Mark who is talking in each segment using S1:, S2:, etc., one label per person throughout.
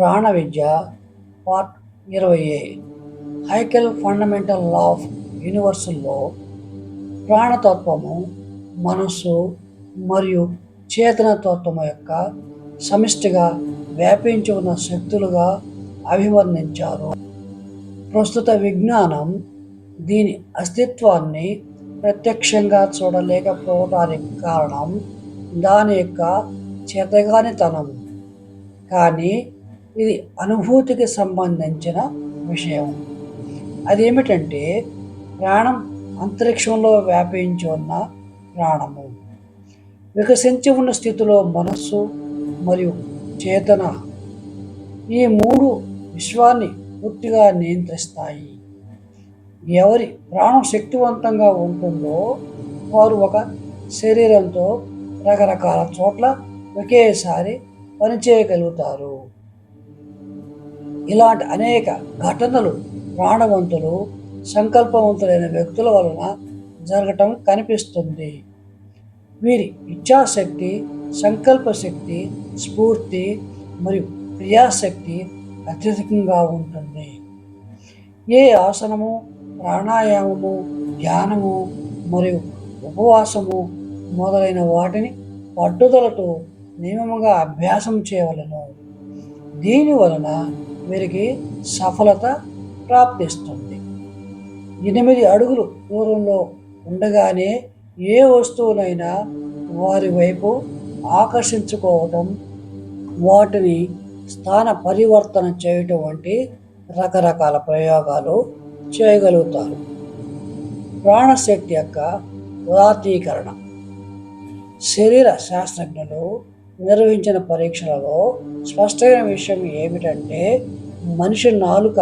S1: ప్రాణ విద్య పార్ట్ ఇరవై హైకెల్ fundamental law of యూనివర్సల్లో ప్రాణతత్వము మనస్సు మరియు చేతనతత్వము యొక్క సమిష్టిగా వ్యాపించి ఉన్న శక్తులుగా అభివర్ణించారు. ప్రస్తుత విజ్ఞానం దీని అస్తిత్వాన్ని ప్రత్యక్షంగా చూడలేకపోవడానికి కారణం దాని యొక్క చేతగానితనం. కానీ ఇది అనుభూతికి సంబంధించిన విషయం. అదేమిటంటే ప్రాణం అంతరిక్షంలో వ్యాపించి ఉన్న ప్రాణము. వికసించి ఉన్న స్థితిలో మనస్సు మరియు చేతన ఈ మూడు విశ్వాన్ని పూర్తిగా నియంత్రిస్తాయి. ఎవరి ప్రాణం శక్తివంతంగా ఉంటుందో వారు ఒక శరీరంతో రకరకాల చోట్ల ఒకేసారి పనిచేయగలుగుతారు. ఇలాంటి అనేక ఘటనలు ప్రాణవంతులు సంకల్పవంతులైన వ్యక్తుల వలన జరగటం కనిపిస్తుంది. వీరి ఇచ్ఛాశక్తి సంకల్ప శక్తి స్ఫూర్తి మరియు క్రియాశక్తి అత్యధికంగా ఉంటుంది. ఏ ఆసనము ప్రాణాయామము ధ్యానము మరియు ఉపవాసము మొదలైన వాటిని పట్టుదలతో నియమముగా అభ్యాసం చేయవలను. దీని వలన వీరికి సఫలత ప్రాప్తిస్తుంది. ఎనిమిది అడుగులు దూరంలో ఉండగానే ఏ వస్తువునైనా వారి వైపు ఆకర్షించుకోవటం వాటిని స్థాన పరివర్తన చేయటం వంటి రకరకాల ప్రయోగాలు చేయగలుగుతారు. ప్రాణశక్తి యొక్క ఉదాత్తీకరణ శరీర శాస్త్రజ్ఞులు నిర్వహించిన పరీక్షలలో స్పష్టమైన విషయం ఏమిటంటే మనిషి నాలుక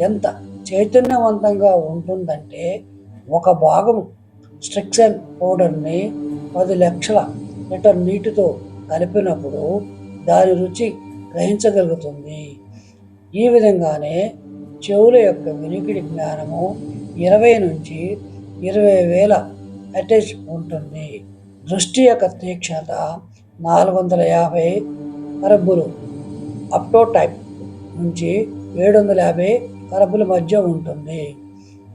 S1: ఎంత చైతన్యవంతంగా ఉంటుందంటే ఒక భాగం స్ట్రిక్సన్ పౌడర్ని పది లక్షల లీటర్ నీటితో కలిపినప్పుడు దాని రుచి గ్రహించగలుగుతుంది. ఈ విధంగానే చెవుల యొక్క వినికిడి జ్ఞానము ఇరవై నుంచి ఇరవై వేల అటాచ్ ఉంటుంది. దృష్టి యొక్క తీక్షణత నాలుగు వందల యాభై కరబ్బులు అప్టోటైప్ నుంచి ఏడు వందల యాభై అరబ్బుల మధ్య ఉంటుంది.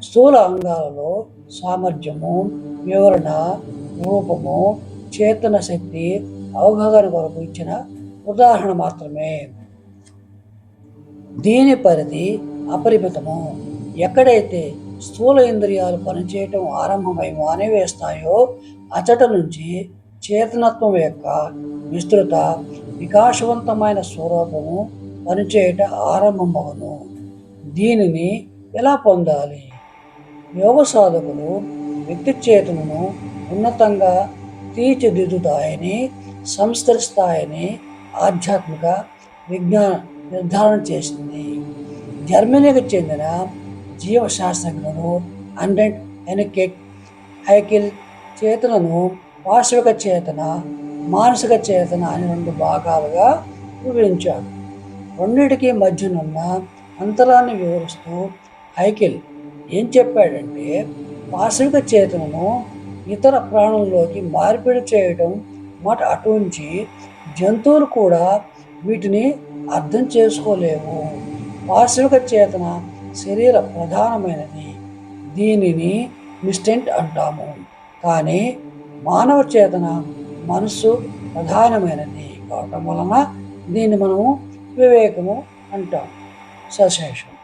S1: స్థూల అంగాలలో సామర్థ్యము వివరణ రూపము చేతన శక్తి అవగాహన కొరకు ఇచ్చిన ఉదాహరణ మాత్రమే. దీని పరిధి అపరిమితము. ఎక్కడైతే స్థూల ఇంద్రియాలు పనిచేయటం ఆరంభమై మానేవేస్తాయో అచట నుంచి చేతనత్వం యొక్క విస్తృత వికాసవంతమైన స్వరూపము పనిచేయట ఆరంభమవును దీనిని ఎలా పొందాలి? యోగ సాధకులు వ్యక్తి చేతులను ఉన్నతంగా తీర్చిదిద్దుతాయని సంస్కరిస్తాయని ఆధ్యాత్మిక విజ్ఞాన నిర్ధారణ చేసింది. జర్మనీకి చెందిన జీవశాస్త్రజ్ఞుడు అండెంట్ ఎనికెట్ హైకిల్ చేతులను వాస్తవిక చేతన మానసిక చేతన అని రెండు భాగాలుగా వివరించాడు రెండింటికి మధ్యనున్న అంతరాన్ని వివరిస్తూ హైకిల్ ఏం చెప్పాడంటే వాస్తవిక చేతనను ఇతర ప్రాణుల్లోకి మార్పిడి చేయడం మాట అటుంచి జంతువులు కూడా వీటిని అర్థం చేసుకోలేవు. వాస్తవిక చేతన శరీర ప్రధానమైనది. దీనిని మిస్టెంట్ అంటాము. కానీ మానవ చేతన మనస్సు ప్రధానమైనది. కావటం వలన దీన్ని మనము వివేకము అంటాం. సశేషం.